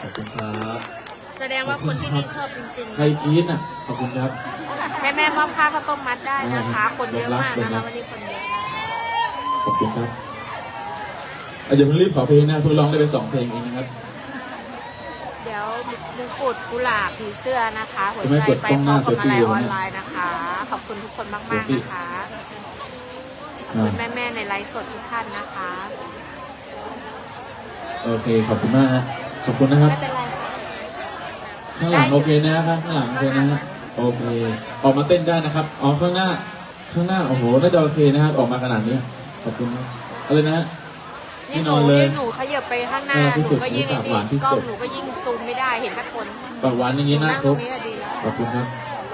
ขอบคุณครับแสดงว่าคนที่นี่ชอบจริงใครกรี๊ดน่ะ ขอบคุณครับๆแม่แม่ๆมอบค่าข้าวต้มมัดได้นะคะ คนเยอะมากนะคะวันนี้คนเยอะมากขอบคุณครับอะอย่าเพิ่งรีบขอเพลงนะเพิ่งร้องได้ไปสองเพลงเองนะครับ เดี๋ยวมงกุฎกุหลาบผีเสื้อนะคะ หัวทำไมใจกดไปกล้องพหร้อน้ามกับมาลัยเซลฟี่อวะอนเนี่ยไลน์นะคะ ขอบคุณทุกคนมากๆนะคะ ขอบอ่าคุณแม่ๆในไลฟ์สดทุกท่านนะคะ โอเค ขอบคุณมากฮะข อบคุณนะครับ ไม่เป็นไรค่ะ ข้างหลังโอเคนะครับข้างหลังโอเคนะฮะโอเค ออกมาเต้นได้นะครับอ๋อข้างหน้า ข้างหน้าโอ้โหน่าจะโอเคนะครับออกมาขนาดนี้ขอบคุณนะอะไรนะฮะยิ่งหนนูอนเลยยิ่งหนูขยับไปข้างหน้าเออที่หนูสุดก็ยิ่งไอ้หนี่วานที่กล้องสุด หนูก็ยิ่งซูมไม่ได้เห็นแต่คนปากหวานอย่างนี้หนูน่านั่งคตรรบงนี้อะดีแล้วขอบคุณครับ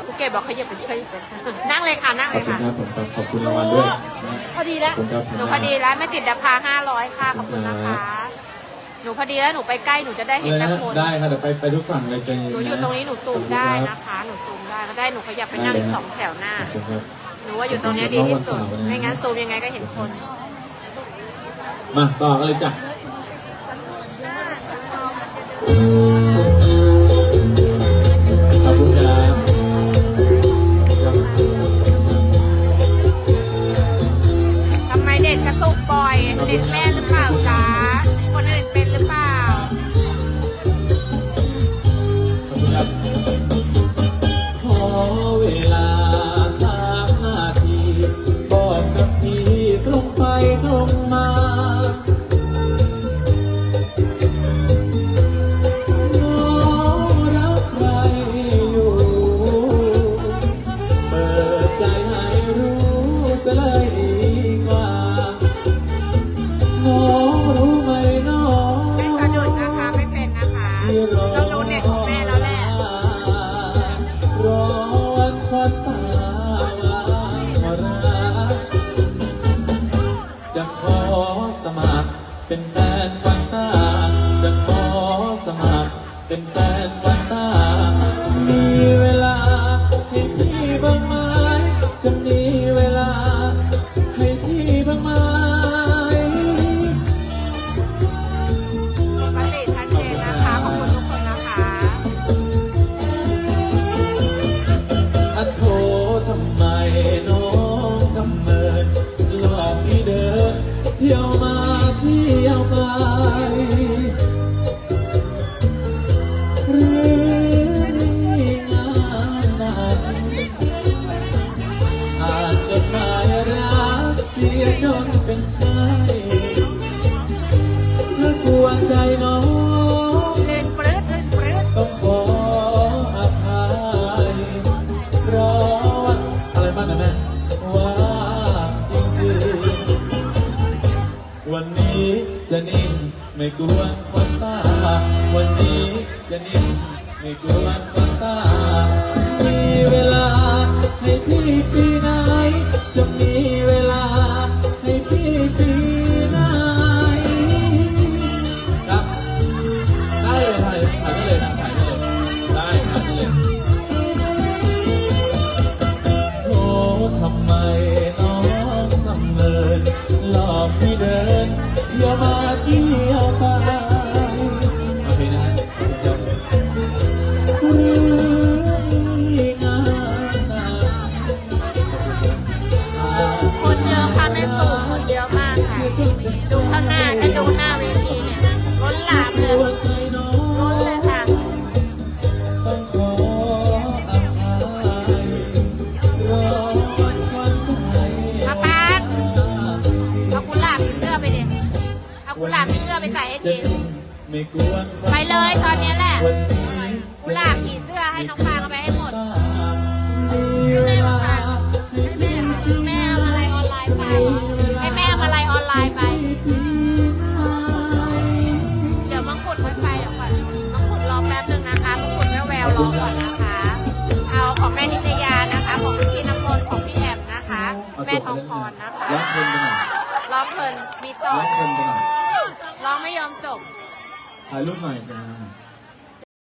ภูเก็ตบอกขยับไปขยับไปนั่งเลยค่ะนั่งขเลอบยคุณค่ะ ครับผมครับขอบคุณรางวัลด้วยนะ พอดีแล้ว ขอบคุณครับหนูพอดีแล้วแม่จิตดาพาห้าร้อยค่ะขอบคุณนะคะห นูพอดีแล้วหนูไปใกล้หนูจะได้อะเห็นไรแต่นะคนได้ค่ะเดี๋ยวไปไปทุกฝั่งเลยใจหนูอยู่ตรงนี้หนูซูมได้นะคะ หนูซูมได้ก็ได้หนูขยับไปนั่งอีกสองแถวหน้าขอบคุณครับหนูว่าอยู่ตรงเนี้ยดีที่สุดไม่งั้นซูมยังไงก็เห็นคน มาต่อกันเลยจ้ะขอ ไม่สะดุดนะคะ ไม่เป็นนะคะต้องดูเน็ตของแม่แล้วแหละ จะขอสมัครเป็นแฟนควันตา จะขอสมัครเป็นแฟนควันตา มาเที่ยวไกลหรือนี่งานหนัก จะนิ่งไม่กลัวคนตา วันนี้จะนิ่งไม่กลัวคนตา มีเวลาให้พี่ปี ดูหน้าเวทีเนี่ยล้นหลามเลยล้นเลยค่ะต้องขออภัยรอวันวันใจมาปางเอากุหลาบผีเสื้อไปดิเอากุหลาบผีเสื้อไปใส่ให้ทีไปเลยตอนนี้แหละกุหลาบผีเสื้อให้น้องปางเอาไปให้หมด ววรอก่อนนะคะ เอาของแม่นิตยานะคะ ของพี่น้ำมนต์ของพี่แอมนะคะ แม่ทองพรนะคะร้องเพลงไปหน่อยร้องเพลินมีต่อร้องเพลงไปหน่อยร้องไม่ยอมจบถ่ายรูปหน่อยจ้า